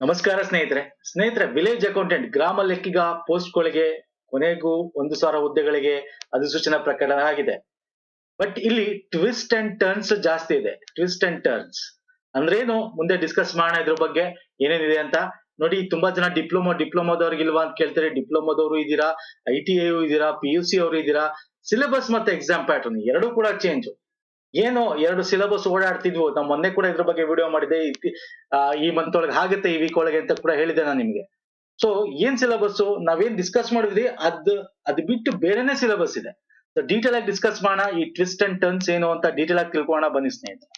ನಮಸ್ಕಾರ ಸ್ನೇಹಿತರೆ. ಸ್ನೇಹಿತರೆ ವಿಲೇಜ್ ಅಕೌಂಟೆಂಟ್ ಗ್ರಾಮ ಲೆಕ್ಕಿಗ ಪೋಸ್ಟ್ಗಳಿಗೆ ಕೊನೆಗೂ ಒಂದು ಸಾವಿರ ಹುದ್ದೆಗಳಿಗೆ ಅಧಿಸೂಚನಾ ಪ್ರಕಟಣೆ ಆಗಿದೆ. ಬಟ್ ಇಲ್ಲಿ ಟ್ವಿಸ್ಟ್ ಅಂಡ್ ಟರ್ನ್ಸ್ ಜಾಸ್ತಿ ಇದೆ. ಟ್ವಿಸ್ಟ್ ಅಂಡ್ ಟರ್ನ್ಸ್ ಅಂದ್ರೇನು? ಮುಂದೆ ಡಿಸ್ಕಸ್ ಮಾಡೋಣ ಇದ್ರ ಬಗ್ಗೆ ಏನೇನಿದೆ ಅಂತ. ನೋಡಿ, ತುಂಬಾ ಜನ ಡಿಪ್ಲೊಮಾ ಡಿಪ್ಲೊಮಾದವ್ರಿಗೆ ಇಲ್ವಾ ಅಂತ ಕೇಳ್ತಾರೆ. ಡಿಪ್ಲೊಮಾದವರು ಇದ್ದೀರಾ? ಐ ಟಿ ಐ ಇದ್ದೀರಾ? ಪಿ ಯು ಸಿ ಅವರು ಇದ್ದೀರಾ? ಸಿಲೆಬಸ್ ಮತ್ತೆ ಎಕ್ಸಾಮ್ ಪ್ಯಾಟರ್ನ್ ಎರಡೂ ಕೂಡ ಚೇಂಜ್ ಏನೋ ಎರಡು ಸಿಲೆಬಸ್ ಓಡಾಡ್ತಿದ್ವು. ನಾವು ಮೊನ್ನೆ ಕೂಡ ಇದ್ರ ಬಗ್ಗೆ ವಿಡಿಯೋ ಮಾಡಿದೆ ಆ, ಈ ಮಂತ್ ಒಳಗೆ ಆಗುತ್ತೆ ಈ ವೀಕ್ ಒಳಗೆ ಅಂತ ಕೂಡ ಹೇಳಿದೆ ನಾನು ನಿಮ್ಗೆ. ಸೊ ಏನ್ ಸಿಲೆಬಸ್ ನಾವೇನ್ ಡಿಸ್ಕಸ್ ಮಾಡಿದ್ವಿ? ಅದ್ ಅದ್ ಬಿಟ್ಟು ಬೇರೆನೆ ಸಿಲೆಬಸ್ ಇದೆ. ಡೀಟೇಲ್ ಆಗಿ ಡಿಸ್ಕಸ್ ಮಾಡೋಣ. ಈ ಟ್ವಿಸ್ಟ್ ಅಂಡ್ ಟರ್ನ್ಸ್ ಏನು ಅಂತ ಡೀಟೇಲ್ ಆಗಿ ತಿಳ್ಕೊಳ್ಳೋಣ ಬನ್ನಿ ಸ್ನೇಹಿತರೆ.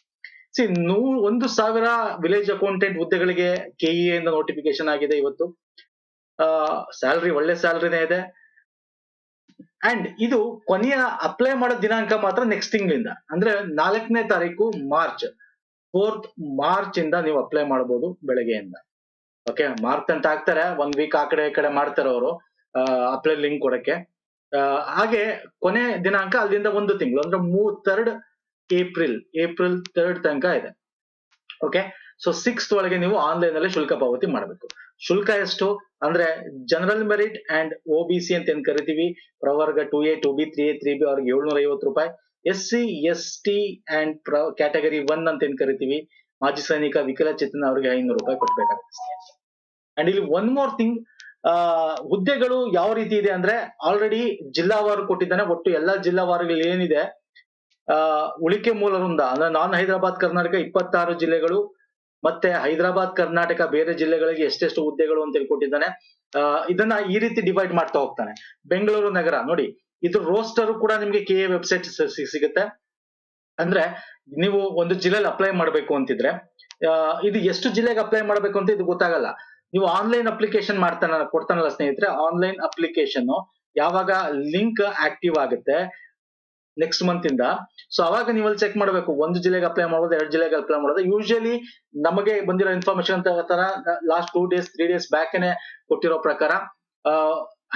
ಸಿ ನೂ ಒಂದು ಸಾವಿರ ವಿಲೇಜ್ ಅಕೌಂಟೆಂಟ್ ಹುದ್ದೆಗಳಿಗೆ ಕೆಇ ಇಂದ ನೋಟಿಫಿಕೇಶನ್ ಆಗಿದೆ ಇವತ್ತು. ಸ್ಯಾಲ್ರಿ ಒಳ್ಳೆ ಸ್ಯಾಲ್ರಿನೇ ಇದೆ. ಅಂಡ್ ಇದು ಕೊನೆಯ ಅಪ್ಲೈ ಮಾಡೋ ದಿನಾಂಕ ಮಾತ್ರ ನೆಕ್ಸ್ಟ್ ತಿಂಗಳಿಂದ. ಅಂದ್ರೆ ನಾಲ್ಕನೇ ತಾರೀಕು ಮಾರ್ಚ್ ಫೋರ್ತ್ ಮಾರ್ಚ್ ಇಂದ ನೀವು ಅಪ್ಲೈ ಮಾಡಬಹುದು ಬೆಳಗ್ಗೆಯಿಂದ. ಓಕೆ ಮಾರ್ಚ್ ಅಂತ ಹಾಕ್ತಾರೆ ಒನ್ ವೀಕ್ ಆ ಕಡೆ ಈ ಕಡೆ ಮಾಡ್ತಾರೆ ಅವರು ಅಪ್ಲೈ ಲಿಂಕ್ ಕೊಡಕ್ಕೆ. ಹಾಗೆ ಕೊನೆ ದಿನಾಂಕ ಅಲ್ಲಿಂದ ಒಂದು ತಿಂಗಳು, ಅಂದ್ರೆ ಮೂ ಥರ್ಡ್ ಏಪ್ರಿಲ್ ಏಪ್ರಿಲ್ ಥರ್ಡ್ ತನಕ ಇದೆ. ಓಕೆ ಸೊ ಸಿಕ್ಸ್ ಒಳಗೆ ನೀವು ಆನ್ಲೈನ್ ಅಲ್ಲಿ ಶುಲ್ಕ ಪಾವತಿ ಮಾಡಬೇಕು. ಶುಲ್ಕ ಎಷ್ಟು? ಅಂದ್ರೆ general merit and O B C ಅಂತ ಏನ್ ಕರಿತೀವಿ? ಪ್ರವರ್ಗ two A two B three A three B ಅವ್ರಿಗೆ ಏಳ್ನೂರ ಐವತ್ತು ರೂಪಾಯಿ S C S T and category one ಅಂತ ಏನ್ ಕರಿತೀವಿ? ಮಾಜಿ ಸೈನಿಕ ವಿಕಲಚೇತನ ಅವರಿಗೆ ಐನೂರು ರೂಪಾಯಿ ಕೊಡ್ಬೇಕಾಗುತ್ತೆ ಅಂಡ್ ಇಲ್ಲಿ ಒನ್ ಮೋರ್ ಥಿಂಗ್ ಹುದ್ದೆಗಳು ಯಾವ ರೀತಿ ಇದೆ ಅಂದ್ರೆ ಆಲ್ರೆಡಿ ಜಿಲ್ಲಾವಾರು ಕೊಟ್ಟಿದ್ದಾನೆ, ಒಟ್ಟು ಎಲ್ಲಾ ಜಿಲ್ಲಾವಾರುಗಳು ಏನಿದೆ? ಉಳಿಕೆ ಮೂಲವೃಂದ, ಅಂದ್ರೆ ನಾನ್ ಹೈದರಾಬಾದ್, ಕರ್ನಾಟಕ ಇಪ್ಪತ್ತಾರು ಜಿಲ್ಲೆಗಳು ಮತ್ತೆ ಹೈದರಾಬಾದ್, ಕರ್ನಾಟಕ ಬೇರೆ ಜಿಲ್ಲೆಗಳಿಗೆ ಎಷ್ಟೆಷ್ಟು ಹುದ್ದೆಗಳು ಅಂತ ಕೊಟ್ಟಿದ್ದಾನೆ ಇದನ್ನ ಈ ರೀತಿ ಡಿವೈಡ್ ಮಾಡ್ತಾ ಹೋಗ್ತಾನೆ. ಬೆಂಗಳೂರು ನಗರ, ನೋಡಿ, ಇದು ರೋಸ್ಟರ್ ಕೂಡ ನಿಮ್ಗೆ ಕೆ ಎ ವೆಬ್ಸೈಟ್ ಸಿಗುತ್ತೆ. ಅಂದ್ರೆ ನೀವು ಒಂದು ಜಿಲ್ಲೆಲಿ ಅಪ್ಲೈ ಮಾಡ್ಬೇಕು ಅಂತಿದ್ರೆ ಇದು ಎಷ್ಟು ಜಿಲ್ಲೆಗೆ ಅಪ್ಲೈ ಮಾಡ್ಬೇಕು ಅಂತ ಇದು ಗೊತ್ತಾಗಲ್ಲ. ನೀವು ಆನ್ಲೈನ್ ಅಪ್ಲಿಕೇಶನ್ ಮಾಡ್ತಾನ ಕೊಡ್ತಾನಲ್ಲ ಸ್ನೇಹಿತರೆ ಆನ್ಲೈನ್ ಅಪ್ಲಿಕೇಶನ್ ಯಾವಾಗ ಲಿಂಕ್ ಆಕ್ಟಿವ್ ಆಗುತ್ತೆ ನೆಕ್ಸ್ಟ್ ಮಂತ್ ಇಂದ. ಸೊ ಅವಾಗ ನೀವು ಅಲ್ಲಿ ಚೆಕ್ ಮಾಡಬೇಕು. ಒಂದು ಜಿಲ್ಲೆಗೆ ಅಪ್ಲೈ ಮಾಡೋದು, ಎರಡು ಜಿಲ್ಲೆಗೆ ಅಪ್ಲೈ ಮಾಡೋದು. ಯೂಶಲಿ ನಮಗೆ ಬಂದಿರೋ ಇನ್ಫಾರ್ಮೇಶನ್ ತರ last two days three days ಬ್ಯಾಕ್ನೆ ಕೊಟ್ಟಿರೋ ಪ್ರಕಾರ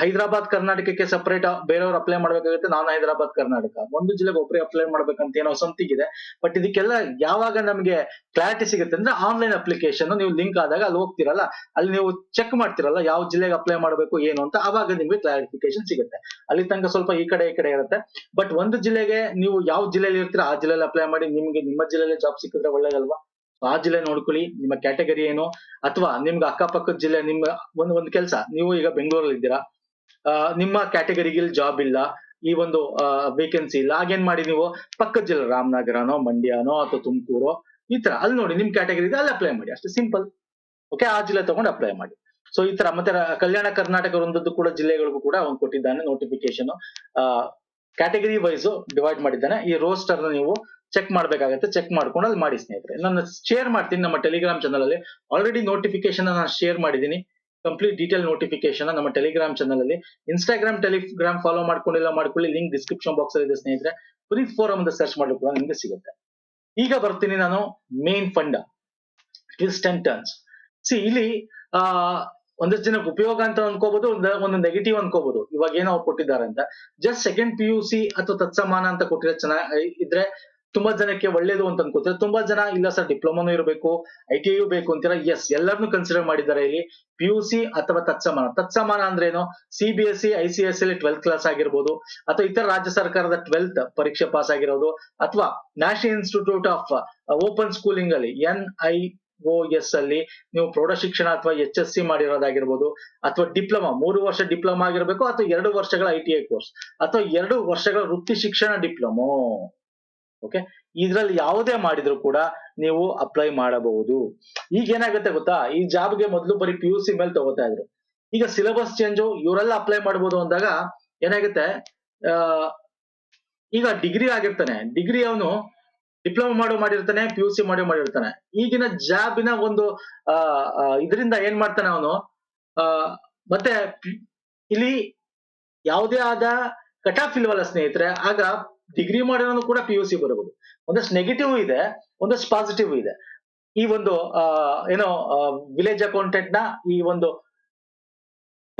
ಹೈದರಾಬಾದ್ ಕರ್ನಾಟಕಕ್ಕೆ ಸಪರೇಟ್ ಬೇರೆಯವ್ರು ಅಪ್ಲೈ ಮಾಡ್ಬೇಕಾಗುತ್ತೆ, ನಾನ್ ಹೈದರಾಬಾದ್ ಕರ್ನಾಟಕ. ಒಂದು ಜಿಲ್ಲೆಗೆ ಒಬ್ಬರೇ ಅಪ್ಲೈ ಮಾಡ್ಬೇಕಂತ ಏನೋ ಸಮಥಿಂಗ್ ಇದೆ. ಬಟ್ ಇದಕ್ಕೆಲ್ಲ ಯಾವಾಗ ನಮಗೆ ಕ್ಲಾರಿಟಿ ಸಿಗುತ್ತೆ ಅಂದ್ರೆ ಆನ್ಲೈನ್ ಅಪ್ಲಿಕೇಶನ್ ನೀವು ಲಿಂಕ್ ಆದಾಗ ಅಲ್ಲಿ ಹೋಗ್ತಿರಲ್ಲ, ಅಲ್ಲಿ ನೀವು ಚೆಕ್ ಮಾಡ್ತಿರಲ್ಲ ಯಾವ ಜಿಲ್ಲೆಗೆ ಅಪ್ಲೈ ಮಾಡಬೇಕು, ಏನು ಅಂತ, ಅವಾಗ ನಿಮ್ಗೆ ಕ್ಲಾರಿಫಿಕೇಶನ್ ಸಿಗುತ್ತೆ. ಅಲ್ಲಿ ತನಕ ಸ್ವಲ್ಪ ಈ ಕಡೆ ಈ ಕಡೆ ಇರುತ್ತೆ. ಬಟ್ ಒಂದು ಜಿಲ್ಲೆಗೆ ನೀವು ಯಾವ ಜಿಲ್ಲೆಯಲ್ಲಿ ಇರ್ತೀರಾ, ಆ ಜಿಲ್ಲೆಯಲ್ಲಿ ಅಪ್ಲೈ ಮಾಡಿ, ನಿಮ್ಗೆ ನಿಮ್ಮ ಜಿಲ್ಲೆಯಲ್ಲಿ ಜಾಬ್ ಸಿಕ್ಕಿದ್ರೆ ಒಳ್ಳೇದಲ್ವಾ? ಆ ಜಿಲ್ಲೆ ನೋಡ್ಕೊಳ್ಳಿ, ನಿಮ್ಮ ಕ್ಯಾಟಗರಿ ಏನು? ಅಥವಾ ನಿಮ್ಗೆ ಅಕ್ಕಪಕ್ಕದ ಜಿಲ್ಲೆ, ನಿಮ್ಮ ಒಂದು ಒಂದು ಕೆಲಸ. ನೀವು ಈಗ ಬೆಂಗಳೂರಲ್ಲಿ ಇದ್ದೀರಾ ನಿಮ್ಮ ಕ್ಯಾಟಗರಿಗೆ ಜಾಬ್ ಇಲ್ಲ, ಈ ಒಂದು ವೇಕೆನ್ಸಿ ಇಲ್ಲ, ಹಾಗೇನ್ ಮಾಡಿ ನೀವು? ಪಕ್ಕದ ಜಿಲ್ಲೆ ರಾಮನಗರನೋ, ಮಂಡ್ಯನೋ, ಅಥವಾ ತುಮಕೂರು, ಈ ತರ ಅಲ್ಲಿ ನೋಡಿ, ನಿಮ್ ಕ್ಯಾಟಗರಿ ಇದೆ ಅಲ್ಲಿ ಅಪ್ಲೈ ಮಾಡಿ. ಅಷ್ಟೇ ಸಿಂಪಲ್ ಓಕೆ ಆ ಜಿಲ್ಲೆ ತಗೊಂಡು ಅಪ್ಲೈ ಮಾಡಿ. ಸೊ ಈ ತರ ಮತ್ತೆ ಕಲ್ಯಾಣ ಕರ್ನಾಟಕ ಒಂದದ್ದು ಕೂಡ ಜಿಲ್ಲೆಗಳಿಗೂ ಕೂಡ ಅವ್ನು ಕೊಟ್ಟಿದ್ದಾನೆ ನೋಟಿಫಿಕೇಶನ್ ಕ್ಯಾಟಗರಿ ವೈಸ್ ಡಿವೈಡ್ ಮಾಡಿದ್ದಾನೆ. ಈ ರೋಸ್ಟರ್ ನೀವು ಚೆಕ್ ಮಾಡ್ಬೇಕಾಗತ್ತೆ ಚೆಕ್ ಮಾಡ್ಕೊಂಡು ಅಲ್ಲಿ ಮಾಡಿ ಸ್ನೇಹಿತರೆ. ನಾನು ಶೇರ್ ಮಾಡ್ತೀನಿ, ನಮ್ಮ ಟೆಲಿಗ್ರಾಮ್ ಚಾನಲ್ ಅಲ್ಲಿ. ಆಲ್ರೆಡಿ ನೋಟಿಫಿಕೇಶನ್ ನಾನು ಶೇರ್ ಮಾಡಿದ್ದೀನಿ. ಕಂಪ್ಲೀಟ್ ಡೀಟೇಲ್ ನೋಟಿಫಿಕೇಶನ್ ನಮ್ಮ ಟೆಲಿಗ್ರಾಮ್ ಚಾನಲ್ ಅಲ್ಲಿ. ಇನ್ಸ್ಟಾಗ್ರಾಮ್ ಟೆಲಿಗ್ರಾಮ್ ಫಾಲೋ ಮಾಡ್ಕೊಂಡಿಲ್ಲ ಮಾಡ್ಕೊಳ್ಳಿ. ಲಿಂಕ್ ಡಿಸ್ಕ್ರಿಪ್ಷನ್ ಬಾಕ್ಸ್ ಅಲ್ಲಿ ಇದೆ, ಸ್ನೇಹಿತರೆ. ಫ್ರೀ ಫೋರಮ್ ಅಂತ ಸರ್ಚ್ ಮಾಡಿದ್ರು ಕೂಡ ನಿಮ್ಗೆ ಸಿಗುತ್ತೆ. ಈಗ ಬರ್ತೀನಿ ನಾನು main fund twist and turns see ಇಲ್ಲಿ, ಆ, ಒಂದಷ್ಟು ಜನಕ್ಕೆ ಉಪಯೋಗ ಅಂತ ಅನ್ಕೋಬಹುದು ಒಂದ- ಒಂದು ನೆಗೆಟಿವ್ ಅನ್ಕೋಬಹುದು ಇವಾಗ ಏನೋ ಕೊಟ್ಟಿದ್ದಾರೆ ಅಂತ. Just second P U C ಅಥವಾ ತತ್ಸಮಾನ ಅಂತ ಕೊಟ್ಟಿರೋ ಚೆನ್ನಾಗಿ, ಇದ್ರೆ ತುಂಬಾ ಜನಕ್ಕೆ ಒಳ್ಳೇದು ಅಂತ ಅನ್ಕೋತಾರೆ. ತುಂಬಾ ಜನ ಇಲ್ಲ ಸರ್, ಡಿಪ್ಲೊಮಾನು ಇರಬೇಕು, ಐ ಟಿ ಯು ಬೇಕು ಅಂತೀರಾ ಎಸ್ ಎಲ್ಲರನ್ನು ಕನ್ಸಿಡರ್ ಮಾಡಿದ್ದಾರೆ ಇಲ್ಲಿ. ಪಿ ಯು ಸಿ ಅಥವಾ ತತ್ಸಮಾನ. ತತ್ಸಮಾನ ಅಂದ್ರೆ ಏನು? C B S C I C S ಅಲ್ಲಿ ಟ್ವೆಲ್ತ್ ಕ್ಲಾಸ್ ಆಗಿರ್ಬೋದು, ಅಥವಾ ಇತರ ರಾಜ್ಯ ಸರ್ಕಾರದ ಟ್ವೆಲ್ತ್ ಪರೀಕ್ಷೆ ಪಾಸ್ ಆಗಿರೋದು, ಅಥವಾ national institute of open schooling ಅಲ್ಲಿ ಎನ್ ಐ ಓ ಎಸ್ ಅಲ್ಲಿ ನೀವು ಪ್ರೌಢ ಶಿಕ್ಷಣ ಅಥವಾ ಎಚ್ ಎಸ್ ಸಿ ಮಾಡಿರೋದಾಗಿರ್ಬೋದು, ಅಥವಾ ಡಿಪ್ಲೊಮಾ, ಮೂರು ವರ್ಷ ಡಿಪ್ಲೊಮಾ ಆಗಿರ್ಬೇಕು, ಅಥವಾ ಎರಡು ವರ್ಷಗಳ ಐ ಟಿ ಐ ಕೋರ್ಸ್ ಅಥವಾ ಎರಡು ವರ್ಷಗಳ ವೃತ್ತಿ ಶಿಕ್ಷಣ ಡಿಪ್ಲೊಮೋ. ಓಕೆ ಇದ್ರಲ್ಲಿ ಯಾವುದೇ ಮಾಡಿದ್ರು ಕೂಡ ನೀವು ಅಪ್ಲೈ ಮಾಡಬಹುದು. ಈಗ ಏನಾಗುತ್ತೆ ಗೊತ್ತಾ? ಈ ಜಾಬ್ಗೆ ಮೊದಲು ಬರೀ ಪಿ ಯು ಸಿ ಮೇಲೆ ತಗೋತಾ ಇದ್ರು. ಈಗ ಸಿಲೆಬಸ್ ಚೇಂಜು ಇವರೆಲ್ಲ ಅಪ್ಲೈ ಮಾಡಬಹುದು ಅಂದಾಗ ಏನಾಗುತ್ತೆ? ಈಗ ಡಿಗ್ರಿ ಆಗಿರ್ತಾನೆ. ಡಿಗ್ರಿ ಅವನು ಡಿಪ್ಲೊಮಾ ಮಾಡೋ ಮಾಡಿರ್ತಾನೆ ಪಿ ಯು ಸಿ ಮಾಡೋ ಮಾಡಿರ್ತಾನೆ. ಈಗಿನ ಜಾಬಿನ ಒಂದು ಇದರಿಂದ ಏನ್ ಮಾಡ್ತಾನೆ ಅವನು? ಮತ್ತೆ ಇಲ್ಲಿ ಯಾವುದೇ ಆದ ಕಟ್ ಆಫ್ ಇಲ್ವಲ್ಲ ಸ್ನೇಹಿತರೆ? ಆಗ ಡಿಗ್ರಿ ಮಾಡಿರೋನು ಕೂಡ ಪಿ ಯು ಸಿ ಬರಬಹುದು. ಒಂದಷ್ಟು ನೆಗೆಟಿವ್ ಇದೆ, ಒಂದಷ್ಟು ಪಾಸಿಟಿವ್ ಇದೆ. ಈ ಒಂದು ಏನೋ ವಿಲೇಜ್ ಅಕೌಂಟೆಂಟ್ನ ಈ ಒಂದು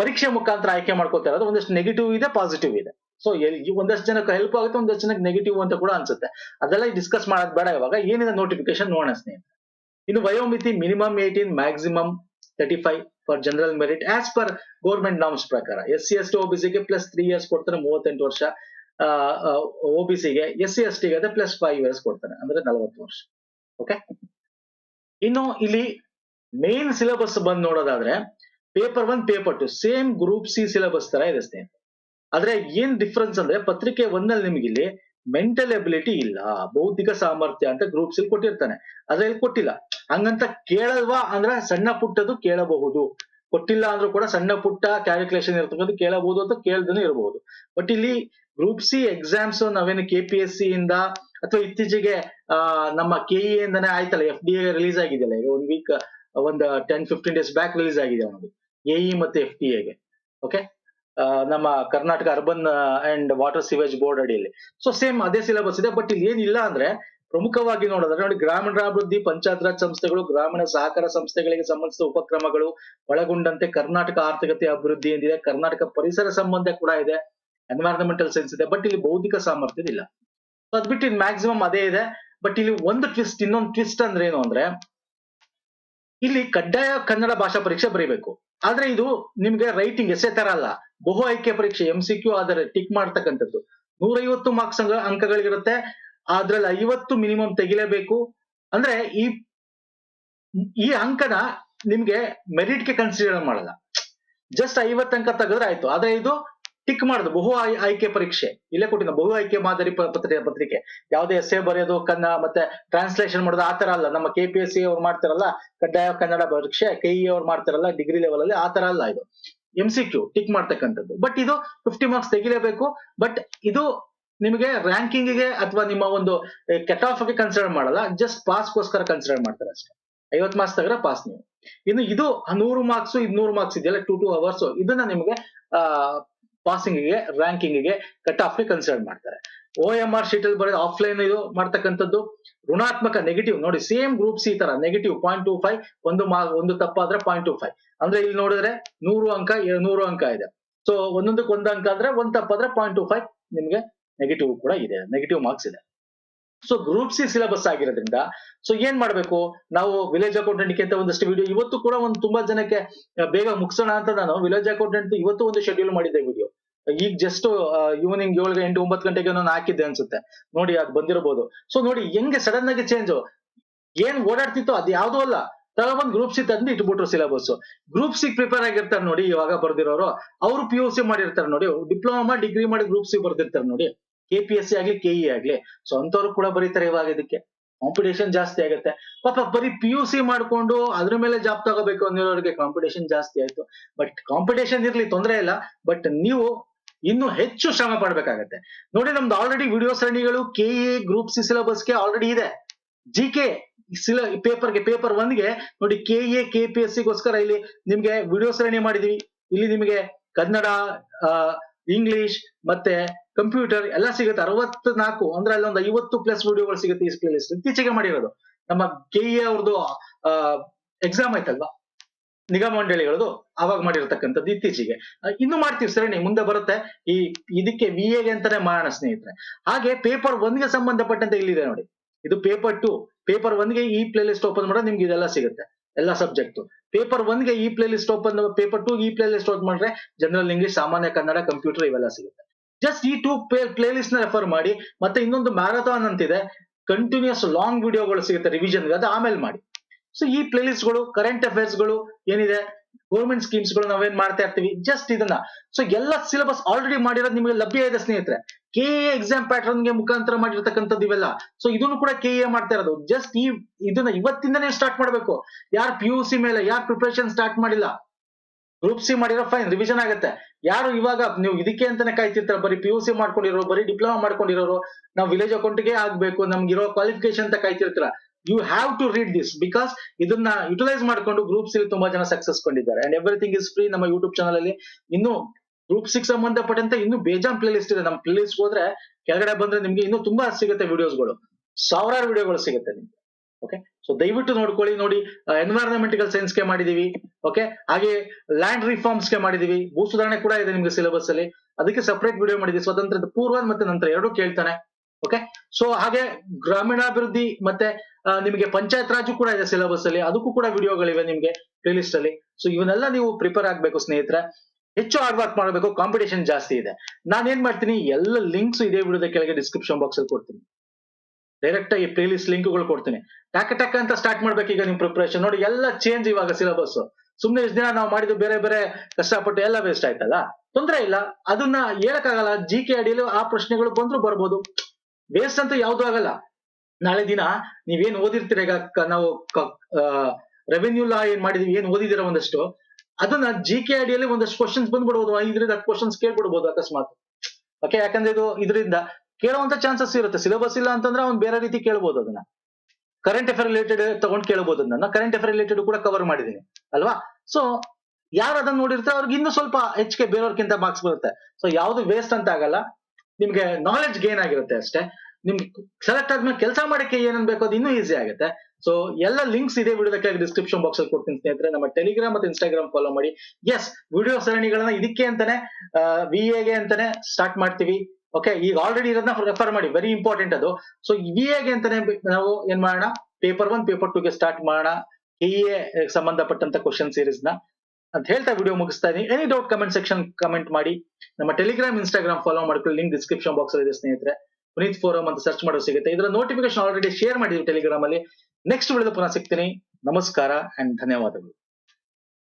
ಪರೀಕ್ಷೆ ಮುಖಾಂತರ ಆಯ್ಕೆ ಮಾಡ್ಕೋತಾ ಇರೋದು, ಒಂದಷ್ಟು ನೆಗೆಟಿವ್ ಇದೆ ಪಾಸಿಟಿವ್ ಇದೆ. ಸೊ ಒಂದಷ್ಟು ಜನಕ್ಕೆ ಹೆಲ್ಪ್ ಆಗುತ್ತೆ, ಒಂದಷ್ಟು ಜನಕ್ಕೆ ನೆಗೆಟಿವ್ ಅಂತ ಕೂಡ ಅನ್ಸುತ್ತೆ. ಅದೆಲ್ಲ ಡಿಸ್ಕಸ್ ಮಾಡೋದು ಬೇಡ ಇವಾಗ, ಏನಿದೆ ನೋಟಿಫಿಕೇಶನ್ ನೋಡೋಣ ಸ್ನೇಹಿತರೆ. ಇನ್ನು ವಯೋಮಿತಿ minimum eighteen maximum thirty five for general merit as per government norms ಪ್ರಕಾರ. ಎಸ್ ಸಿ ಎಸ್ ಟಿ ಒಬಿಸಿಗೆ ಪ್ಲಸ್ ತ್ರೀ ಇಯರ್ಸ್ ಕೊಡ್ತಾರೆ, ಮೂವತ್ತೆಂಟು ವರ್ಷ. ಒಬಿಸಿಗೆ ಎಸ್ ಸಿ ಎಸ್ ಟಿಗೆ ಅದೇ ಪ್ಲಸ್ ಫೈವ್ ಇಯರ್ಸ್ ಕೊಡ್ತಾನೆ ಅಂದ್ರೆ ನಲವತ್ತು ವರ್ಷ. ಓಕೆ ಇನ್ನು ಇಲ್ಲಿ ಮೇನ್ ಸಿಲೆಬಸ್ ಬಂದ್ ನೋಡೋದಾದ್ರೆ paper one paper two same group C syllabus ತರ ಇದೆ ಸ್ನೇಹಿತ ಆದ್ರೆ ಏನ್ ಡಿಫ್ರೆನ್ಸ್ ಅಂದ್ರೆ ಪತ್ರಿಕೆ ಒಂದಲ್ಲಿ ನಿಮ್ಗೆ ಇಲ್ಲಿ ಮೆಂಟಲ್ ಎಬಿಲಿಟಿ ಇಲ್ಲ, ಬೌದ್ಧಿಕ ಸಾಮರ್ಥ್ಯ ಅಂತ ಗ್ರೂಪ್ಸ್ ಇಲ್ಲಿ ಕೊಟ್ಟಿರ್ತಾನೆ. ಆದ್ರೆ ಇಲ್ಲಿ ಕೊಟ್ಟಿಲ್ಲ. ಹಂಗಂತ ಕೇಳಲ್ವಾ ಅಂದ್ರೆ ಸಣ್ಣ ಪುಟ್ಟದು ಕೇಳಬಹುದು. ಕೊಟ್ಟಿಲ್ಲ ಅಂದ್ರೂ ಕೂಡ ಸಣ್ಣ ಪುಟ್ಟ ಕ್ಯಾಲ್ಕುಲೇಷನ್ ಇರ್ತಕ್ಕಂಥ ಕೇಳಬಹುದು ಅಂತ ಕೇಳ್ದನು ಇರಬಹುದು. ಬಟ್ ಇಲ್ಲಿ ಗ್ರೂಪ್ ಸಿ ಎಕ್ಸಾಮ್ಸ್ ನಾವೇನು ಕೆ ಪಿ ಎಸ್ ಸಿ ಇಂದ ಅಥವಾ ಇತ್ತೀಚೆಗೆ ನಮ್ಮ ಕೆ ಇ ಇಂದಾನೆ ಆಯ್ತಲ್ಲ ಎಫ್ ಡಿ ಎ ರಿಲೀಸ್ ಆಗಿದೆಯಲ್ಲ, ಈಗ ಒಂದ್ ವೀಕ್ ಒಂದು ten fifteen days back release ಆಗಿದೆ ಅವನಿಗೆ ಎ ಇ ಮತ್ತೆ ಎಫ್ ಟಿ ಎಗೆ ಓಕೆ ನಮ್ಮ Karnataka urban and water sewage board ಅಡಿಯಲ್ಲಿ. ಸೊ ಸೇಮ್ ಅದೇ ಸಿಲೆಬಸ್ ಇದೆ ಬಟ್ ಇಲ್ಲಿ ಏನಿಲ್ಲ ಅಂದ್ರೆ, ಪ್ರಮುಖವಾಗಿ ನೋಡಿದ್ರೆ ನೋಡಿ, ಗ್ರಾಮೀಣಾಭಿವೃದ್ಧಿ, ಪಂಚಾಯತ್ ರಾಜ್ ಸಂಸ್ಥೆಗಳು, ಗ್ರಾಮೀಣ ಸಹಕಾರ ಸಂಸ್ಥೆಗಳಿಗೆ ಸಂಬಂಧಿಸಿದ ಉಪಕ್ರಮಗಳು ಒಳಗೊಂಡಂತೆ ಕರ್ನಾಟಕ ಆರ್ಥಿಕತೆ ಅಭಿವೃದ್ಧಿ ಎಂದಿದೆ, ಕರ್ನಾಟಕ ಪರಿಸರ ಸಂಬಂಧ ಕೂಡ ಇದೆ. ಎನ್ವೈರನ್ಮೆಂಟಲ್ ಸೈನ್ಸ್ ಇದೆ ಬಟ್ ಇಲ್ಲಿ ಬೌದ್ಧಿಕ ಸಾಮರ್ಥ್ಯ ಇಲ್ಲ. ಅದ್ ಬಿಟ್ಟು ಮ್ಯಾಕ್ಸಿಮಮ್ ಅದೇ ಇದೆ ಬಟ್ ಇಲ್ಲಿ ಒಂದು ಟ್ವಿಸ್ಟ್ ಇನ್ನೊಂದು ಟ್ವಿಸ್ಟ್ ಅಂದ್ರೆ ಏನು ಅಂದ್ರೆ, ಇಲ್ಲಿ ಕಡ್ಡಾಯ ಕನ್ನಡ ಭಾಷಾ ಪರೀಕ್ಷೆ ಬರೀಬೇಕು. ಆದ್ರೆ ಇದು ನಿಮ್ಗೆ ರೈಟಿಂಗ್ ಎಸೆ ತರ ಅಲ್ಲ. ಬಹು ಆಯ್ಕೆ ಪರೀಕ್ಷೆ ಎಂ ಸಿ ಕ್ಯೂ ಆದರೆ ಟಿಕ್ ಮಾಡ್ತಕ್ಕಂಥದ್ದು. ನೂರೈವತ್ತು ಮಾರ್ಕ್ಸ್ ಅಂಕಗಳಿರುತ್ತೆ, ಅದ್ರಲ್ಲಿ ಐವತ್ತು ಮಿನಿಮಮ್ ತೆಗಿಲೇಬೇಕು. ಅಂದ್ರೆ ಈ ಈ ಅಂಕನ ನಿಮ್ಗೆ ಮೆರಿಟ್ಗೆ ಕನ್ಸಿಡರ್ ಮಾಡಲ್ಲ. ಜಸ್ಟ್ ಐವತ್ತು ಅಂಕ ತೆಗೆದ್ರೆ ಆಯ್ತು. ಆದ್ರೆ ಇದು ಟಿಕ್ ಮಾಡುದು. ಬಹು ಆಯ್- ಆಯ್ಕೆ ಪರೀಕ್ಷೆ. ಇಲ್ಲೇ ಕೊಟ್ಟಿನ ಬಹು ಆಯ್ಕೆ ಮಾದರಿ ಪತ್ರಿಕೆ ಪತ್ರಿಕೆ. ಯಾವುದೇ ಎಸ್ಸೆ ಬರೆಯೋದು ಕನ್ನಡ ಮತ್ತೆ ಟ್ರಾನ್ಸ್ಲೇಷನ್ ಮಾಡೋದು ಆತರ ಅಲ್ಲ. ನಮ್ಮ ಕೆ ಪಿ ಎಸ್ ಸಿ ಅವ್ರು ಮಾಡ್ತಾರಲ್ಲ, ಕಡ್ಡಾಯ ಕನ್ನಡ ಪರೀಕ್ಷೆ ಕೆ ಇ ಅವ್ರು ಮಾಡ್ತಾರಲ್ಲ ಡಿಗ್ರಿ ಲೆವೆಲ್ ಅಲ್ಲಿ ಆತರ ಅಲ್ಲ ಇದು. ಎಂ ಸಿ ಕ್ಯೂ ಟಿಕ್ ಮಾಡ್ತಕ್ಕಂಥದ್ದು. ಬಟ್ ಇದು ಫಿಫ್ಟಿ ಮಾರ್ಕ್ಸ್ ತೆಗಿಲೇಬೇಕು. ಬಟ್ ಇದು ನಿಮಗೆ ರ್ಯಾಂಕಿಂಗ್ಗೆ ಅಥವಾ ನಿಮ್ಮ ಒಂದು ಕೆಟ್ ಆಫ್ಗೆ ಕನ್ಸಿಡರ್ ಮಾಡಲ್ಲ. ಜಸ್ಟ್ ಪಾಸ್ಗೋಸ್ಕರ ಕನ್ಸಿಡರ್ ಮಾಡ್ತಾರೆ ಅಷ್ಟೇ. ಐವತ್ ಮಾರ್ಕ್ಸ್ ತೆಗೆದ್ರೆ ಪಾಸ್ ನೀವು. ಇನ್ನು ಇದು ನೂರು ಮಾರ್ಕ್ಸ್ ಇನ್ನೂರು ನೂರು ಮಾರ್ಕ್ಸ್ ಇದೆಯಲ್ಲ ಟೂ ಟೂ ಅವರ್ಸ್ ಇದನ್ನ ನಿಮಗೆ ಆ ಪಾಸಿಂಗ್ಗೆ ರ್ಯಾಂಕಿಂಗ್ಗೆ ಕಟ್ ಆಫ್ಗೆ ಕನ್ಸಿಡರ್ ಮಾಡ್ತಾರೆ. ಓ ಎಂ ಆರ್ ಶೀಟ್ ಅಲ್ಲಿ ಬರೋದು ಆಫ್ಲೈನ್ ಇದು ಮಾಡ್ತಕ್ಕಂಥದ್ದು. ಋಣಾತ್ಮಕ ನೆಗೆಟಿವ್ ನೋಡಿ ಸೇಮ್ ಗ್ರೂಪ್ಸ್ ಈ ತರ ನೆಗೆಟಿವ್ ಪಾಯಿಂಟ್ ಟೂ ಫೈವ್ ಒಂದು ಮಾ ಒಂದು ತಪ್ಪಾದ್ರೆ ಪಾಯಿಂಟ್ ಟೂ ಫೈವ್ ಅಂದ್ರೆ ಇಲ್ಲಿ ನೋಡಿದ್ರೆ ನೂರು ಅಂಕ ನೂರು ಅಂಕ ಇದೆ. ಸೊ ಒಂದೊಂದಕ್ಕೆ ಒಂದು ಅಂಕ ಅಂದ್ರೆ ಒಂದ್ ತಪ್ಪಾದ್ರೆ ಪಾಯಿಂಟ್ ಟೂ ಫೈವ್ ನಿಮ್ಗೆ ನೆಗೆಟಿವ್ ಕೂಡ ಇದೆ ನೆಗೆಟಿವ್ ಮಾರ್ಕ್ಸ್ ಇದೆ. ಸೊ ಗ್ರೂಪ್ ಸಿ ಸಿಲೆಬಸ್ ಆಗಿರೋದ್ರಿಂದ ಸೊ ಏನ್ ಮಾಡ್ಬೇಕು? ನಾವು ವಿಲೇಜ್ ಅಕೌಂಟೆಂಟ್ ಅಂತ ಒಂದಷ್ಟು ವಿಡಿಯೋ ಇವತ್ತು ಕೂಡ ಒಂದು ತುಂಬಾ ಜನಕ್ಕೆ ಬೇಗ ಮುಗಿಸೋಣ ಅಂತ ನಾನು ವಿಲೇಜ್ ಅಕೌಂಟೆಂಟ್ ಇವತ್ತು ಒಂದು ಶೆಡ್ಯೂಲ್ ಮಾಡಿದ್ದೆ ವಿಡಿಯೋ ಈಗ ಜಸ್ಟ್ ಈವ್ನಿಂಗ್ ಏಳು ಎಂಟು ಒಂಬತ್ತು ಗಂಟೆಗೆ ನಾನು ಹಾಕಿದ್ದೆ ಅನ್ಸುತ್ತೆ. ನೋಡಿ ಅದು ಬಂದಿರಬಹುದು ಸೊ ನೋಡಿ ಹೆಂಗೆ ಸಡನ್ ಆಗಿ ಚೇಂಜ್ ಏನ್ ಓಡಾಡ್ತಿತ್ತು ಅದು ಯಾವ್ದು ಅಲ್ಲ. ತಗೊಬಂದ್ ಗ್ರೂಪ್ ಸಿ ತಂದು ಇಟ್ಬಿಟ್ರು ಸಿಲೆಬಸ್ ಗ್ರೂಪ್ ಸಿ ಪ್ರಿಪೇರ್ ಆಗಿರ್ತಾರೆ ನೋಡಿ ಇವಾಗ ಬರ್ದಿರೋರು. ಅವರು ಪಿ ಯು ಸಿ ಮಾಡಿರ್ತಾರೆ ನೋಡಿ. ಡಿಪ್ಲೊಮಾ ಡಿಗ್ರಿ ಮಾಡಿ ಗ್ರೂಪ್ ಸಿ ಬರ್ದಿರ್ತಾರೆ ನೋಡಿ. ಕೆ ಪಿ ಎಸ್ ಸಿ ಆಗ್ಲಿ ಕೆ ಇ ಆಗ್ಲಿ. ಸೊ ಅಂತವ್ರು ಕೂಡ ಬರೀತಾರೆ ಇವಾಗ ಇದಕ್ಕೆ. ಕಾಂಪಿಟೇಷನ್ ಜಾಸ್ತಿ ಆಗುತ್ತೆ. ಪಾಪ ಬರೀ ಪಿ ಯು ಸಿ ಮಾಡ್ಕೊಂಡು ಅದ್ರ ಮೇಲೆ ಜಾಬ್ ತಗೋಬೇಕು ಅನ್ನೋರಿಗೆ ಕಾಂಪಿಟೇಷನ್ ಜಾಸ್ತಿ ಆಯ್ತು. ಬಟ್ ಕಾಂಪಿಟೇಷನ್ ಇರ್ಲಿ ತೊಂದರೆ ಇಲ್ಲ. ಬಟ್ ನೀವು ಇನ್ನು ಹೆಚ್ಚು ಶ್ರಮ ಪಡ್ಬೇಕಾಗತ್ತೆ. ನೋಡಿ, ನಮ್ದು ಆಲ್ರೆಡಿ ವಿಡಿಯೋ ಸರಣಿಗಳು ಕೆ ಎ ಗ್ರೂಪ್ ಸಿ ಸಿಲೆಬಸ್ಗೆ ಆಲ್ರೆಡಿ ಇದೆ. ಜಿ ಕೆ ಸಿಲ ಪೇಪರ್ಗೆ ಪೇಪರ್ ಒನ್ಗೆ ನೋಡಿ K A K P S ಸಿಗೋಸ್ಕರ ಇಲ್ಲಿ ನಿಮ್ಗೆ ವಿಡಿಯೋ ಸರಣಿ ಮಾಡಿದೀವಿ. ಇಲ್ಲಿ ನಿಮಗೆ ಕನ್ನಡ ಇಂಗ್ಲಿಷ್ ಮತ್ತೆ ಕಂಪ್ಯೂಟರ್ ಎಲ್ಲ ಸಿಗುತ್ತೆ. ಅರವತ್ ನಾಲ್ಕು ಅಂದ್ರೆ ಅಲ್ಲಿ ಒಂದು ಐವತ್ತು ಪ್ಲಸ್ ವಿಡಿಯೋಗಳು ಸಿಗುತ್ತೆ ಈ ಪ್ಲೇ ಲಿಸ್ಟ್ ಇತ್ತೀಚೆಗೆ ಮಾಡಿರೋದು. ನಮ್ಮ ಕೆ ಎ ಅವ್ರದ್ದು ಎಕ್ಸಾಮ್ ಆಯ್ತಲ್ವಾ? ನಿಗಮ ಮಂಡಳಿಗಳದು ಅವಾಗ ಮಾಡಿರ್ತಕ್ಕಂಥದ್ದು ಇತ್ತೀಚೆಗೆ. ಇನ್ನು ಮಾಡ್ತೀವಿ ಸರಣಿ ಮುಂದೆ ಬರುತ್ತೆ. ಈ, ಇದಕ್ಕೆ ವಿ ಎಗೆ ಅಂತಾನೆ ಮಾಡೋಣ ಸ್ನೇಹಿತರೆ. ಹಾಗೆ ಪೇಪರ್ಗೆ ಸಂಬಂಧಪಟ್ಟಂತೆ ಇಲ್ಲಿದೆ ನೋಡಿ? ಇದು ಪೇಪರ್ ಟು ಪೇಪರ್ಗೆ ಈ ಪ್ಲೇ ಲಿಸ್ಟ್ ಓಪನ್ ಮಾಡಿದ್ರೆ ನಿಮ್ಗೆ ಇದೆಲ್ಲ ಸಿಗುತ್ತೆ. ಎಲ್ಲ ಸಬ್ಜೆಕ್ಟ್ ಪೇಪರ್ಗೆ ಈ play list open paper two ಈ ಪ್ಲೇ ಲಿಸ್ಟ್ ಓಪನ್ ಮಾಡಿದ್ರೆ ಜನರಲ್ ಇಂಗ್ಲಿಷ್ ಸಾಮಾನ್ಯ ಕನ್ನಡ ಕಂಪ್ಯೂಟರ್ ಇವೆಲ್ಲ ಸಿಗುತ್ತೆ. ಜಸ್ಟ್ ಈ ಟೂ ಪ್ಲೇ ಲಿಸ್ಟ್ನ ರೆಫರ್ ಮಾಡಿ, ಮತ್ತೆ ಇನ್ನೊಂದು ಮ್ಯಾರಥಾನ್ ಅಂತಿದೆ. ಕಂಟಿನ್ಯೂಸ್ ಲಾಂಗ್ ವಿಡಿಯೋಗಳು ಸಿಗುತ್ತೆ ರಿವಿಷನ್ ಅದು ಆಮೇಲೆ ಮಾಡಿ. ಸೊ ಈ ಪ್ಲೇಲಿಸ್ಟ್ಗಳು ಕರೆಂಟ್ ಅಫೇರ್ಸ್ಗಳು ಏನಿದೆ? ಗೌರ್ಮೆಂಟ್ ಸ್ಕೀಮ್ಸ್ಗಳು ನಾವೇನ್ ಮಾಡ್ತಾ ಇರ್ತೀವಿ? ಜಸ್ಟ್ ಇದನ್ನ. ಸೊ ಎಲ್ಲ ಸಿಲೆಬಸ್ ಆಲ್ರೆಡಿ ಮಾಡಿರೋದು ನಿಮಗೆ ಲಭ್ಯ ಇದೆ, ಸ್ನೇಹಿತರೆ. ಕೆ ಎ ಎಕ್ಸಾಮ್ ಪ್ಯಾಟರ್ನ್ಗೆ ಮುಖಾಂತರ ಮಾಡಿರ್ತಕ್ಕಂಥದ್ದು ಇವೆಲ್ಲ. ಸೊ ಇದನ್ನು ಕೂಡ ಕೆ ಎ ಮಾಡ್ತಾ ಇರೋದು. ಜಸ್ಟ್ ಈ, ಇದನ್ನ ಇವತ್ತಿಂದನೇ ಸ್ಟಾರ್ಟ್ ಮಾಡಬೇಕು. ಯಾರು ಪಿ ಯು ಸಿ ಮೇಲೆ, ಯಾರು ಪ್ರಿಪರೇಷನ್ ಸ್ಟಾರ್ಟ್ ಮಾಡಿಲ್ಲ? ಗ್ರೂಪ್ ಸಿ ಮಾಡಿರೋ ಫೈನ್ ರಿವಿಷನ್ ಆಗುತ್ತೆ. ಯಾರು ಇವಾಗ, ನೀವು ಇದಕ್ಕೆ ಅಂತಾನೆ ಕಾಯ್ತಿರ್ತಾರೆ. ಬರೀ ಪಿ ಯು ಸಿ ಮಾಡ್ಕೊಂಡಿರೋ ಬರೀ ಡಿಪ್ಲೊಮಾ ಮಾಡ್ಕೊಂಡಿರೋರು, ನಾವು ವಿಲೇಜ್ ಅಕೌಂಟ್ಗೆ ಆಗ್ಬೇಕು. ನಮ್ಗಿರೋ ಕ್ವಾಲಿಫಿಕೇಶನ್ ಅಂತ ಕಾಯ್ತಿರ್ತೀರ. You have to read this because ಇದನ್ನ ಯುಟಿಲೈಸ್ ಮಾಡ್ಕೊಂಡು ಗ್ರೂಪ್ ಸಿ ತುಂಬಾ ಜನ ಸಕ್ಸಸ್ ಕೊಂಡಿದ್ದಾರೆ. ಅಂಡ್ ಎವ್ರಿಥಿಂಗ್ ಇಸ್ ಫ್ರೀ ನಮ್ಮ ಯೂಟ್ಯೂಬ್ ಚಾನಲ್ ಅಲ್ಲಿ. ಇನ್ನು ಗ್ರೂಪ್ ಸಿಕ್ಸ್ ಸಂಬಂಧಪಟ್ಟಂತೆ ಇನ್ನು ಬೇಜಾನ್ ಪ್ಲೇ ಲಿಸ್ಟ್ ಇದೆ. ನಮ್ಮ ಪ್ಲೇ ಲಿಸ್ಟ್ ಹೋದ್ರೆ ಕೆಳಗಡೆ ಬಂದ್ರೆ ನಿಮ್ಗೆ ಇನ್ನೂ ತುಂಬಾ ಸಿಗುತ್ತೆ ವಿಡಿಯೋಸ್ಗಳು ಸಾವಿರಾರು ವಿಡಿಯೋಗಳು ಸಿಗುತ್ತೆ ನಿಮ್ಗೆ. ಓಕೆ ಸೊ ದಯವಿಟ್ಟು ನೋಡ್ಕೊಳ್ಳಿ, ನೋಡಿ ಎನ್ವೈರನ್ಮೆಂಟಲ್ ಸೈನ್ಸ್ಗೆ ಮಾಡಿದೀವಿ. ಓಕೆ ಹಾಗೆ ಲ್ಯಾಂಡ್ ರಿಫಾರ್ಮ್ಸ್ಗೆ ಮಾಡಿದೀವಿ. ಭೂ ಸುಧಾರಣೆ ಕೂಡ ಇದೆ ನಿಮ್ಗೆ ಸಿಲೆಬಸ್ ಅಲ್ಲಿ. ಅದಕ್ಕೆ ಸಪರೇಟ್ ವಿಡಿಯೋ ಮಾಡಿದೀವಿ. ಸ್ವತಂತ್ರದ ಪೂರ್ವ ಮತ್ತೆ ನಂತರ ಎರಡೂ ಕೇಳ್ತಾನೆ. ಓಕೆ ಸೊ ಹಾಗೆ ಗ್ರಾಮೀಣಾಭಿವೃದ್ಧಿ ಮತ್ತೆ ನಿಮಗೆ ಪಂಚಾಯತ್ ರಾಜು ಕೂಡ ಇದೆ ಸಿಲೆಬಸ್ ಅಲ್ಲಿ. ಅದಕ್ಕೂ ಕೂಡ ವಿಡಿಯೋಗಳಿವೆ ನಿಮ್ಗೆ ಪ್ಲೇಲಿಸ್ಟ್ ಅಲ್ಲಿ. ಸೊ ಇವನ್ನೆಲ್ಲ ನೀವು ಪ್ರಿಪೇರ್ ಆಗ್ಬೇಕು ಸ್ನೇಹಿತರೆ. ಹೆಚ್ಚು ಹಾರ್ಡ್ ವರ್ಕ್ ಮಾಡಬೇಕು ಕಾಂಪಿಟೇಷನ್ ಜಾಸ್ತಿ ಇದೆ. ನಾನು ಏನ್ ಮಾಡ್ತೀನಿ, ಎಲ್ಲ ಲಿಂಕ್ಸ್ ಇದೇ ವಿಡಿಯೋದ ಕೆಳಗೆ ಡಿಸ್ಕ್ರಿಪ್ಷನ್ ಬಾಕ್ಸ್ ಅಲ್ಲಿ ಕೊಡ್ತೀನಿ. ಡೈರೆಕ್ಟ್ ಆಗಿ ಪ್ಲೇಲಿಸ್ಟ್ ಲಿಂಕ್ಗಳು ಕೊಡ್ತೀನಿ. ಟಕ್ ಟಕ್ ಅಂತ ಸ್ಟಾರ್ಟ್ ಮಾಡ್ಬೇಕು ಈಗ ನಿಮ್ ಪ್ರಿಪರೇಷನ್ ನೋಡಿ, ಎಲ್ಲ ಚೇಂಜ್ ಇವಾಗ ಸಿಲೆಬಸ್ ಸುಮ್ನೆ ಇಷ್ಟು ದಿನ ನಾವು ಮಾಡಿದ್ದು ಬೇರೆ ಬೇರೆ ಕಷ್ಟಪಟ್ಟು ಎಲ್ಲ ವೇಸ್ಟ್ ಆಯ್ತಲ್ಲ? ತೊಂದ್ರೆ ಇಲ್ಲ. ಅದನ್ನ ಹೇಳಕ್ಕಾಗಲ್ಲ. ಜಿ ಕೆ ಅಡಿಯಲ್ಲಿ ಆ ಪ್ರಶ್ನೆಗಳು ಬಂದ್ರು ಬರ್ಬೋದು. ವೇಸ್ಟ್ ಅಂತ ಯಾವ್ದು ಆಗಲ್ಲ. ನಾಳೆ ದಿನ ನೀವೇನ್ ಓದಿರ್ತೀರ ಈಗ ನಾವು ರೆವೆನ್ಯೂ ಲಾ ಏನ್ ಮಾಡಿದೀವಿ, ಏನ್ ಓದಿದಿರ ಒಂದಷ್ಟು, ಅದನ್ನ ಜಿ ಕೆ ಅಡಿಯಲ್ಲಿ ಒಂದಷ್ಟು ಕ್ವಶನ್ಸ್ ಬಂದ್ಬಿಡ್ಬೋದು ಐದರಿಂದ ಹತ್ತು ಕ್ವಶನ್ಸ್ ಕೇಳ್ಬಿಡ್ಬೋದು ಅಕಸ್ಮಾತ್. ಓಕೆ ಯಾಕಂದ್ರೆ ಇದು ಇದರಿಂದ ಕೇಳುವಂತ ಚಾನ್ಸಸ್ ಇರುತ್ತೆ. ಸಿಲೆಬಸ್ ಇಲ್ಲ ಅಂತಂದ್ರೆ ಅವ್ನು ಬೇರೆ ರೀತಿ ಕೇಳ್ಬೋದು ಅದನ್ನ. ಕರೆಂಟ್ ಅಫೇರ್ ರಿಲೇಟೆಡ್ ತಗೊಂಡ್ ಕೇಳ್ಬೋದು ಅದನ್ನ. ಕರೆಂಟ್ ಅಫೇರ್ ರಿಲೇಟೆಡ್ ಕೂಡ ಕವರ್ ಮಾಡಿದೀನಿ. ಅಲ್ವಾ? ಸೊ ಯಾರು ಅದನ್ನ ನೋಡಿರ್ತಾರೆ ಅವ್ರಿಗೆ ಇನ್ನೂ ಸ್ವಲ್ಪ ಹೆಚ್ಚಿಗೆ ಬೇರೆಯವ್ರಿಗಿಂತ ಮಾರ್ಕ್ಸ್ ಬರುತ್ತೆ. ಸೊ ಯಾವ್ದು ವೇಸ್ಟ್ ಅಂತ ಆಗಲ್ಲ. ನಿಮ್ಗೆ ನಾಲೆಡ್ಜ್ ಗೇನ್ ಆಗಿರುತ್ತೆ ಅಷ್ಟೇ. ನಿಮ್ಗೆ ಸೆಲೆಕ್ಟ್ ಆದ್ಮೇಲೆ ಕೆಲಸ ಮಾಡಕ್ಕೆ ಏನನ್ ಬೇಕೋ ಅದು ಇನ್ನೂ ಈಸಿ ಆಗುತ್ತೆ. ಸೊ ಎಲ್ಲ ಲಿಂಕ್ಸ್ ಇದೆ ವಿಡಿಯೋದಕ್ಕಾಗಿ ಡಿಸ್ಕ್ರಿಪ್ಷನ್ ಬಾಕ್ಸ್ ಅಲ್ಲಿ ಕೊಡ್ತೀನಿ ಸ್ನೇಹಿತರೆ. ನಮ್ಮ ಟೆಲಿಗ್ರಾಮ್ ಮತ್ತೆ ಇನ್ಸ್ಟಾಗ್ರಾಮ್ ಫಾಲೋ ಮಾಡಿ. ಎಸ್ ವಿಡಿಯೋ ಸರಣಿಗಳನ್ನ ಇದಕ್ಕೆ ಅಂತಾನೆ ವಿ ಎಗೆ ಅಂತಾನೆ ಸ್ಟಾರ್ಟ್ ಮಾಡ್ತೀವಿ. ಓಕೆ ಈಗ ಆಲ್ರೆಡಿ ಇರೋದನ್ನ ರೆಫರ್ ಮಾಡಿ. ವೆರಿ ಇಂಪಾರ್ಟೆಂಟ್ ಅದು. ಸೊ ವಿ ಎಗೆ ಅಂತಾನೆ ನಾವು ಏನ್ ಮಾಡೋಣ? ಪೇಪರ್ ಒನ್ ಪೇಪರ್ ಟೂಗೆ ಸ್ಟಾರ್ಟ್ ಮಾಡೋಣ. ಕೆ ಸಂಬಂಧಪಟ್ಟಂತ ಕ್ವಶನ್ ಸೀರೀಸ್ನ. ಅಂತ ಹೇಳ್ತಾ ವಿಡಿಯೋ ಮುಗಿಸ್ತಾ ಇದೀನಿ. Any doubt comment section comment ಮಾಡಿ. ನಮ್ಮ ಟೆಲಿಗ್ರಾಮ್ ಇನ್ಸ್ಟಾಗ್ರಾಮ್ ಫಾಲೋ ಮಾಡ್ಕೊಳ್ಳಿ. ಲಿಂಕ್ ಡಿಸ್ಕ್ರಿಪ್ಷನ್ ಬಾಕ್ಸ್ ಅಲ್ಲಿ ಸ್ನೇಹಿತರೆ. ಪುನೀತ್ ಫೋರಮ್ ಅಂತ ಸರ್ಚ್ ಮಾಡೋ ಸಿಗುತ್ತೆ. ಇದರ ನೋಟಿಫಿಕೇಶನ್ ಆಲ್ರೆಡಿ ಶೇರ್ ಮಾಡಿದ್ವಿ ಟೆಲಿಗ್ರಾಮ್ ಅಲ್ಲಿ. ನೆಕ್ಸ್ಟ್ ವಿಡಿಯೋ ಪುನಃ ಸಿಗ್ತೀನಿ. ನಮಸ್ಕಾರ ಅಂಡ್ ಧನ್ಯವಾದಗಳು.